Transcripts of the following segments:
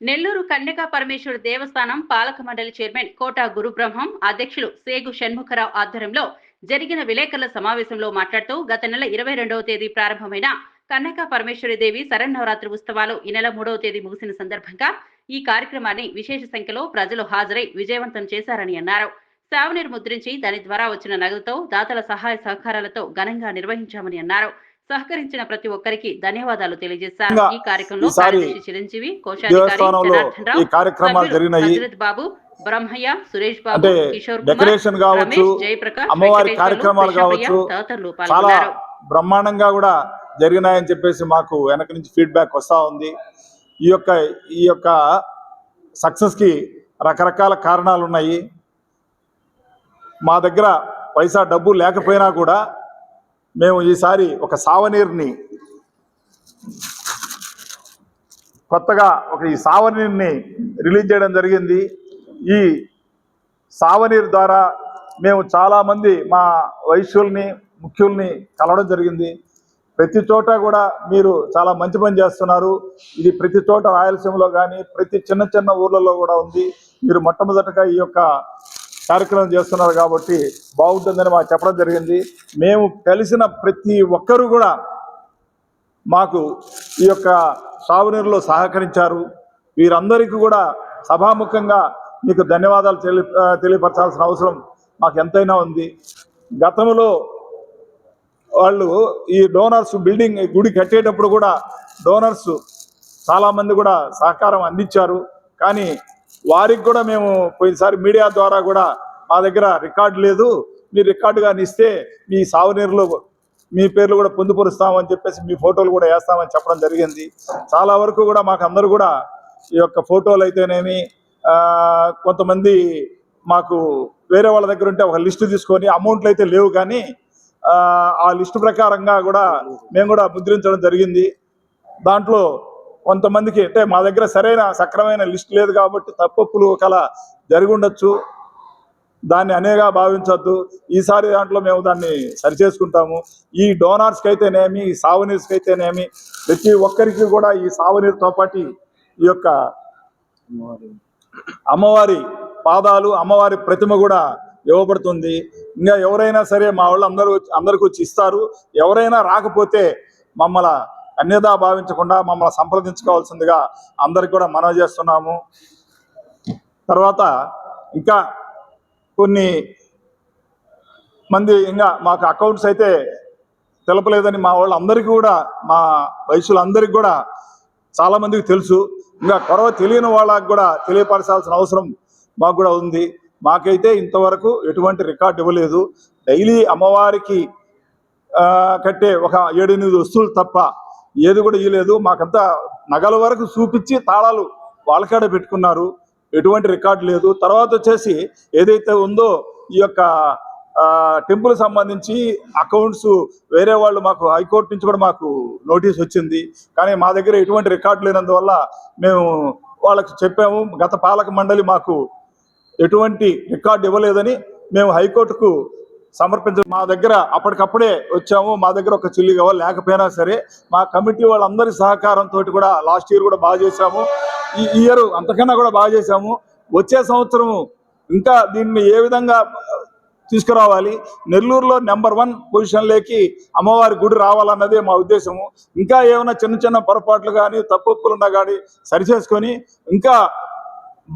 నెల్లూరు కన్యకా పరమేశ్వర దేవస్థానం పాలక మండలి చైర్మన్ కోట గురుబ్రహ్మం అధ్యక్షులు సేగు షణ్ముఖరావు ఆధ్వర్యంలో జరిగిన విలేకరుల సమావేశంలో మాట్లాడుతూ గత నెల ఇరవై రెండవ తేదీ ప్రారంభమైన కన్యకా పరమేశ్వరి దేవి శరన్నవరాత్రి ఉత్సవాలు ఈ నెల మూడవ తేదీ ముగిసిన సందర్భంగా ఈ కార్యక్రమాన్ని విశేష సంఖ్యలో ప్రజలు హాజరై విజయవంతం చేశారని అన్నారు. సావనీరు ముద్రించి దాని ద్వారా వచ్చిన నగదుతో దాతల సహాయ సహకారాలతో ఘనంగా నిర్వహించామని అన్నారు. సహకరించిన ప్రతి ఒక్కరికి ధన్యవాదాలు తెలియజేశారు ఈ కార్యక్రమంలో కార్యదర్శి చిరంజీవి కోశాధికారి జనార్దన్ రావు హజరత్ బాబు బ్రహ్మయ్య సురేష్ బాబు కిషోర్ డెకరేషన్ కావచ్చు అమ్మవారి కార్యక్రమాలు కావచ్చు చాలా బ్రహ్మాండంగా కూడా జరిగినాయని చెప్పేసి మాకు వెనక నుంచి ఫీడ్బ్యాక్ వస్తూ ఉంది. ఈ యొక్క ఈ యొక్క సక్సెస్కి రకరకాల కారణాలు ఉన్నాయి మా దగ్గర పైసా డబ్బు లేకపోయినా కూడా మేము ఈసారి ఒక సావనీరుని కొత్తగా ఒక ఈ సావనీరుని రిలీజ్ చేయడం జరిగింది. ఈ సావనీరు ద్వారా మేము చాలామంది మా వైశ్యుల్ని ముఖ్యుల్ని కలవడం జరిగింది. ప్రతి చోట కూడా మీరు చాలా మంచి పని చేస్తున్నారు. ఇది ప్రతి చోట రాయలసీమలో కానీ ప్రతి చిన్న చిన్న ఊర్లలో కూడా ఉంది. మీరు మొట్టమొదటగా ఈ యొక్క కార్యక్రమం చేస్తున్నారు కాబట్టి బాగుంటుందని మాకు చెప్పడం జరిగింది. మేము కలిసిన ప్రతి ఒక్కరూ కూడా మాకు ఈ యొక్క సాగునీరులో సహకరించారు. వీరందరికీ కూడా సభాముఖంగా మీకు ధన్యవాదాలు తెలి తెలియపరచాల్సిన అవసరం మాకు ఎంతైనా ఉంది. గతంలో వాళ్ళు ఈ డోనర్స్ బిల్డింగ్ గుడి కట్టేటప్పుడు కూడా డోనర్స్ చాలామంది కూడా సహకారం అందించారు. కానీ వారికి కూడా మేము పోయినసారి మీడియా ద్వారా కూడా మా దగ్గర రికార్డు లేదు. మీరు రికార్డు కానీ ఇస్తే మీ సాగునీరులో మీ పేర్లు కూడా పొందుపరుస్తామని చెప్పేసి మీ ఫోటోలు కూడా వేస్తామని చెప్పడం జరిగింది. చాలా వరకు కూడా మాకు అందరూ కూడా ఈ యొక్క ఫోటోలు అయితేనేమి కొంతమంది మాకు వేరే వాళ్ళ దగ్గర ఉంటే ఒక లిస్టు తీసుకొని అమౌంట్లు అయితే లేవు కానీ ఆ, ఆ లిస్టు ప్రకారంగా కూడా మేము కూడా ముద్రించడం జరిగింది. దాంట్లో కొంతమందికి అంటే మా దగ్గర సరైన సక్రమైన లిస్ట్ లేదు కాబట్టి తప్పప్పులు కల జరిగి ఉండొచ్చు. దాన్ని అనేగా భావించొద్దు. ఈసారి దాంట్లో మేము దాన్ని సరిచేసుకుంటాము. ఈ డోనార్స్కి అయితేనేమి ఈ సాగునీర్స్కి అయితేనేమి ప్రతి ఒక్కరికి కూడా ఈ సాగునీరుతో పాటు ఈ యొక్క అమ్మవారి పాదాలు అమ్మవారి ప్రతిమ కూడా ఇవ్వబడుతుంది. ఇంకా ఎవరైనా సరే మా వాళ్ళు అందరూ అందరికి వచ్చి ఇస్తారు. ఎవరైనా రాకపోతే మమ్మల్ని అన్యదా భావించకుండా మమ్మల్ని సంప్రదించుకోవాల్సిందిగా అందరికి కూడా మనవి చేస్తున్నాము. తర్వాత ఇంకా కొన్ని మంది ఇంకా మాకు అకౌంట్స్ అయితే తెలపలేదని మా వాళ్ళందరికీ కూడా మా వయసులందరికీ కూడా చాలామందికి తెలుసు. ఇంకా కొరవ తెలియని వాళ్ళకి కూడా తెలియపరచాల్సిన అవసరం మాకు కూడా ఉంది. మాకైతే ఇంతవరకు ఎటువంటి రికార్డు ఇవ్వలేదు. డైలీ అమ్మవారికి కట్టే ఒక ఏడెనిమిది వస్తువులు తప్ప ఏది కూడా ఇవ్వలేదు మాకంతా నగల వరకు చూపించి తాళాలు వాళ్ళకాడ పెట్టుకున్నారు. ఎటువంటి రికార్డు లేదు. తర్వాత వచ్చేసి ఏదైతే ఉందో ఈ యొక్క టెంపుల్ సంబంధించి అకౌంట్స్ వేరే వాళ్ళు మాకు హైకోర్టు నుంచి కూడా మాకు నోటీస్ వచ్చింది. కానీ మా దగ్గర ఎటువంటి రికార్డు లేనందువల్ల మేము వాళ్ళకి చెప్పాము. గత పాలక మండలి మాకు ఎటువంటి రికార్డు ఇవ్వలేదని మేము హైకోర్టుకు సమర్పించ మా దగ్గర అప్పటికప్పుడే వచ్చాము. మా దగ్గర ఒక చిల్లి కావాలి లేకపోయినా సరే మా కమిటీ వాళ్ళందరి సహకారంతో కూడా లాస్ట్ ఇయర్ కూడా బాగా చేశాము. ఈ ఇయర్ అంతకన్నా కూడా బాగా చేశాము. వచ్చే సంవత్సరము ఇంకా దీన్ని ఏ విధంగా తీసుకురావాలి? నెల్లూరులో నెంబర్ వన్ పొజిషన్లోకి అమ్మవారి గుడి రావాలన్నదే మా ఉద్దేశము. ఇంకా ఏమైనా చిన్న చిన్న పొరపాట్లు కానీ తప్పులు ఉన్నా కానీ సరిచేసుకొని ఇంకా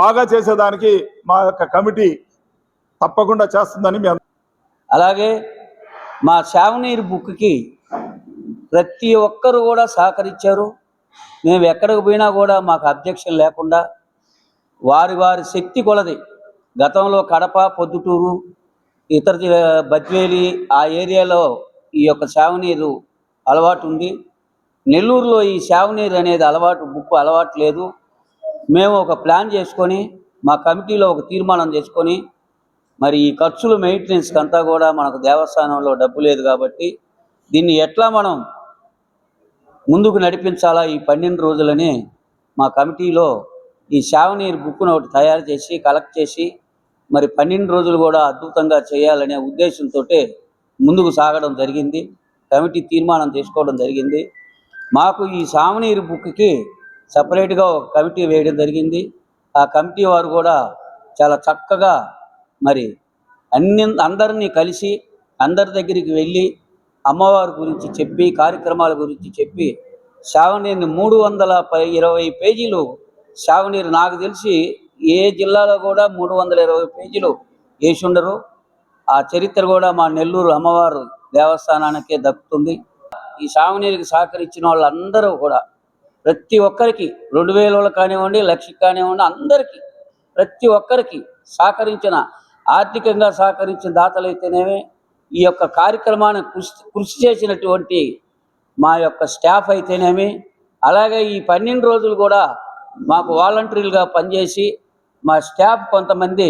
బాగా చేసేదానికి మా యొక్క కమిటీ తప్పకుండా చేస్తుందని మేము అలాగే మా శావనీర్ బుక్కి ప్రతి ఒక్కరు కూడా సహకరించారు. మేము ఎక్కడికి పోయినా కూడా మాకు అబ్జెక్షన్ లేకుండా వారి వారి శక్తి కొలది. గతంలో కడప పొద్దుటూరు ఇతర జి- బద్వేలి ఆ ఏరియాలో ఈ యొక్క శావనీరు అలవాటు ఉంది. నెల్లూరులో ఈ శావనీరు అనేది అలవాటు బుక్ అలవాటు లేదు. మేము ఒక ప్లాన్ చేసుకొని మా కమిటీలో ఒక తీర్మానం చేసుకొని మరి ఈ ఖర్చులు మెయింటెనెన్స్కి అంతా కూడా మనకు దేవస్థానంలో డబ్బు లేదు కాబట్టి దీన్ని ఎట్లా మనం ముందుకు నడిపించాలా ఈ పన్నెండు రోజులని మా కమిటీలో ఈ శావనీర్ బుక్ను ఒకటి తయారు చేసి కలెక్ట్ చేసి మరి పన్నెండు రోజులు కూడా అద్భుతంగా చేయాలనే ఉద్దేశంతో ముందుకు సాగడం జరిగింది. కమిటీ తీర్మానం చేసుకోవడం జరిగింది. మాకు ఈ సావనీరు బుక్కి సపరేట్గా ఒక కమిటీ వేయడం జరిగింది. ఆ కమిటీ వారు కూడా చాలా చక్కగా మరి అన్ని అందరినీ కలిసి అందరి దగ్గరికి వెళ్ళి అమ్మవారి గురించి చెప్పి కార్యక్రమాల గురించి చెప్పి శావనీరుని మూడు వందల పై ఇరవై పేజీలు శావనీరు నాకు తెలిసి ఏ జిల్లాలో కూడా మూడు వందల ఇరవై పేజీలు వేసి ఉండరు. ఆ చరిత్ర కూడా మా నెల్లూరు అమ్మవారు దేవస్థానానికే దక్కుతుంది. ఈ సాగునీరుకి సహకరించిన వాళ్ళందరూ కూడా ప్రతి ఒక్కరికి రెండు వేల వాళ్ళు కానివ్వండి లక్షకి కానివ్వండి అందరికీ ప్రతి ఒక్కరికి సహకరించిన ఆర్థికంగా సహకరించిన దాతలైతేనేమి ఈ యొక్క కార్యక్రమాన్ని కృషి కృషి చేసినటువంటి మా యొక్క స్టాఫ్ అయితేనేమి అలాగే ఈ పన్నెండు రోజులు కూడా మాకు వాలంటీర్లుగా పనిచేసి మా స్టాఫ్ కొంతమంది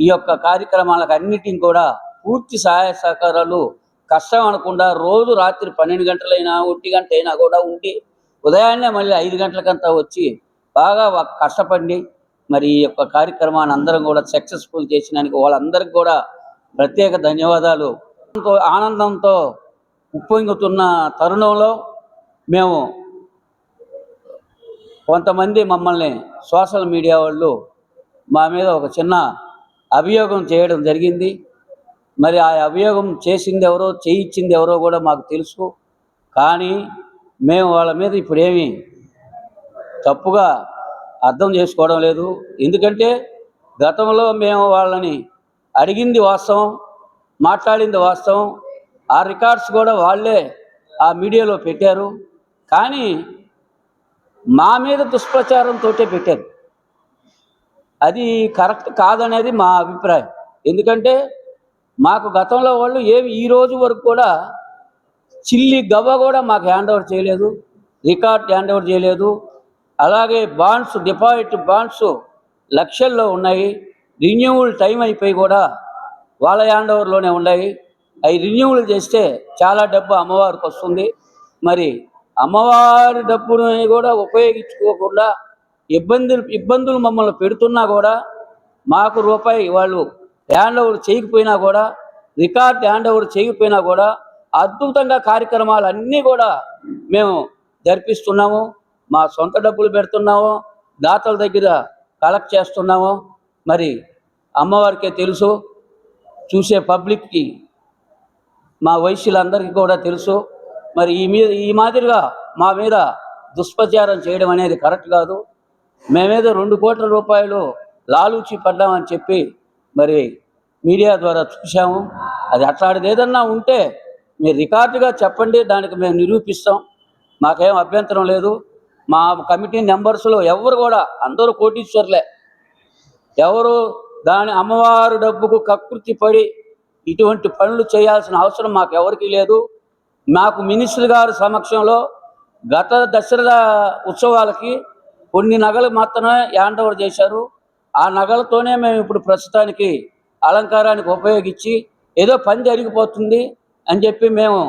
ఈ యొక్క కార్యక్రమాలకు అన్నిటిని కూడా పూర్తి సహాయ సహకారాలు కష్టం అనకుండా రోజు రాత్రి పన్నెండు గంటలైనా ఒంటి గంట అయినా కూడా ఉండి ఉదయాన్నే మళ్ళీ ఐదు గంటలకంతా వచ్చి బాగా కష్టపడి మరి ఈ యొక్క కార్యక్రమాన్ని అందరం కూడా సక్సెస్ఫుల్ చేసినందుకు వాళ్ళందరికీ కూడా ప్రత్యేక ధన్యవాదాలు. ఆనందంతో ఉప్పొంగుతున్న తరుణంలో మేము కొంతమంది మమ్మల్ని సోషల్ మీడియా వాళ్ళు మా మీద ఒక చిన్న అభియోగం చేయడం జరిగింది. మరి ఆ అభియోగం చేసింది ఎవరో చేయించింది ఎవరో కూడా మాకు తెలుసు. కానీ మేము వాళ్ళ మీద ఇప్పుడేమి తప్పుగా అర్థం చేసుకోవడం లేదు. ఎందుకంటే గతంలో మేము వాళ్ళని అడిగింది వాస్తవం మాట్లాడింది వాస్తవం. ఆ రికార్డ్స్ కూడా వాళ్ళే ఆ మీడియాలో పెట్టారు. కానీ మా మీద దుష్ప్రచారంతో పెట్టారు. అది కరెక్ట్ కాదనేది మా అభిప్రాయం. ఎందుకంటే మాకు గతంలో వాళ్ళు ఏమి ఈ రోజు వరకు కూడా చిల్లి గవ్వ కూడా మాకు హ్యాండ్ ఓవర్ చేయలేదు రికార్డ్ హ్యాండ్ ఓవర్ చేయలేదు. అలాగే బాండ్స్ డిపాజిట్ బాండ్స్ లక్షల్లో ఉన్నాయి. రిన్యూవల్ టైం అయిపోయి కూడా వాళ్ళ హ్యాండ్ ఓవర్లోనే ఉన్నాయి. అవి రిన్యూవల్ చేస్తే చాలా డబ్బు అమ్మవారికి వస్తుంది. మరి అమ్మవారి డబ్బును కూడా ఉపయోగించుకోకుండా ఇబ్బందులు ఇబ్బందులు మమ్మల్ని పెడుతున్నా కూడా మాకు రూపాయి వాళ్ళు హ్యాండ్ ఓవర్ చేయకపోయినా కూడా రికార్డ్ హ్యాండ్ ఓవర్ చేయకపోయినా కూడా అద్భుతంగా కార్యక్రమాలు అన్నీ కూడా మేము జరిపిస్తున్నాము. మా సొంత డబ్బులు పెడుతున్నాము దాతల దగ్గర కలెక్ట్ చేస్తున్నాము మరి అమ్మవారికే తెలుసు చూసే పబ్లిక్కి మా వయసులందరికీ కూడా తెలుసు. మరి ఈ మీద ఈ మాదిరిగా మా మీద దుష్ప్రచారం చేయడం అనేది కరెక్ట్ కాదు. మేమేదో రెండు కోట్ల రూపాయలు లాలూచి పడ్డామని చెప్పి మరి మీడియా ద్వారా చూసాము అది అట్లాంటిది ఏదన్నా ఉంటే మీరు రికార్డుగా చెప్పండి దానికి మేము నిరూపిస్తాం. మాకేం అభ్యంతరం లేదు. మా కమిటీ నెంబర్స్లో ఎవరు కూడా అందరూ కోటీశ్వర్లే. ఎవరు దాని అమ్మవారు డబ్బుకు కకృతి పడి ఇటువంటి పనులు చేయాల్సిన అవసరం మాకు ఎవరికీ లేదు. మాకు మినిస్టర్ గారు సమక్షంలో గత దసరా ఉత్సవాలకి కొన్ని నగలు మాత్రమే హ్యాండ్ ఓవర్ చేశారు. ఆ నగలతోనే మేము ఇప్పుడు ప్రస్తుతానికి అలంకారానికి ఉపయోగించి ఏదో పని జరిగిపోతుంది అని చెప్పి మేము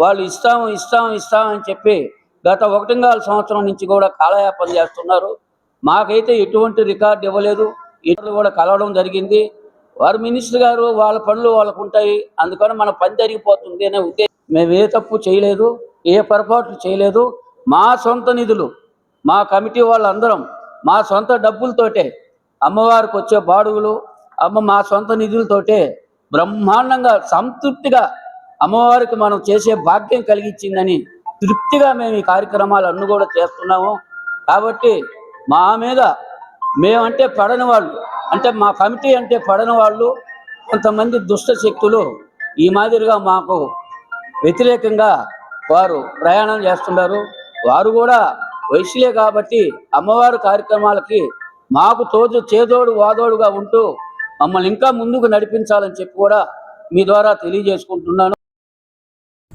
వాళ్ళు ఇస్తాము ఇస్తాము ఇస్తామని అని చెప్పి గత ఒకటిన్నర సంవత్సరం నుంచి కూడా కాలయాపన చేస్తున్నారు. మాకైతే ఎటువంటి రికార్డు ఇవ్వలేదు. ఇతరులు కూడా కలవడం జరిగింది. వారు మినిస్టర్ గారు వాళ్ళ పనులు వాళ్ళకు ఉంటాయి. అందుకని మన పని జరిగిపోతుంది అనే ఉద్దేశం. మేము ఏ తప్పు చేయలేదు ఏ పొరపాట్లు చేయలేదు. మా సొంత నిధులు మా కమిటీ వాళ్ళందరం మా సొంత డబ్బులతోటే అమ్మవారికి వచ్చే బాడుగులు అమ్మ మా సొంత నిధులతోటే బ్రహ్మాండంగా సంతృప్తిగా అమ్మవారికి మనం చేసే భాగ్యం కలిగించిందని తృప్తిగా మేము ఈ కార్యక్రమాలు అన్ని కూడా చేస్తున్నాము. కాబట్టి మా మీద మేమంటే పడని వాళ్ళు అంటే మా కమిటీ అంటే పడని వాళ్ళు కొంతమంది దుష్ట శక్తులు ఈ మాదిరిగా మాకు వ్యతిరేకంగా వారు ప్రయాణం చేస్తున్నారు. వారు కూడా వయసులే కాబట్టి అమ్మవారి కార్యక్రమాలకి మాకు తోజు చేదోడు వాదోడుగా ఉంటూ మమ్మల్ని ఇంకా ముందుకు నడిపించాలని చెప్పి కూడా మీ ద్వారా తెలియజేసుకుంటున్నాను.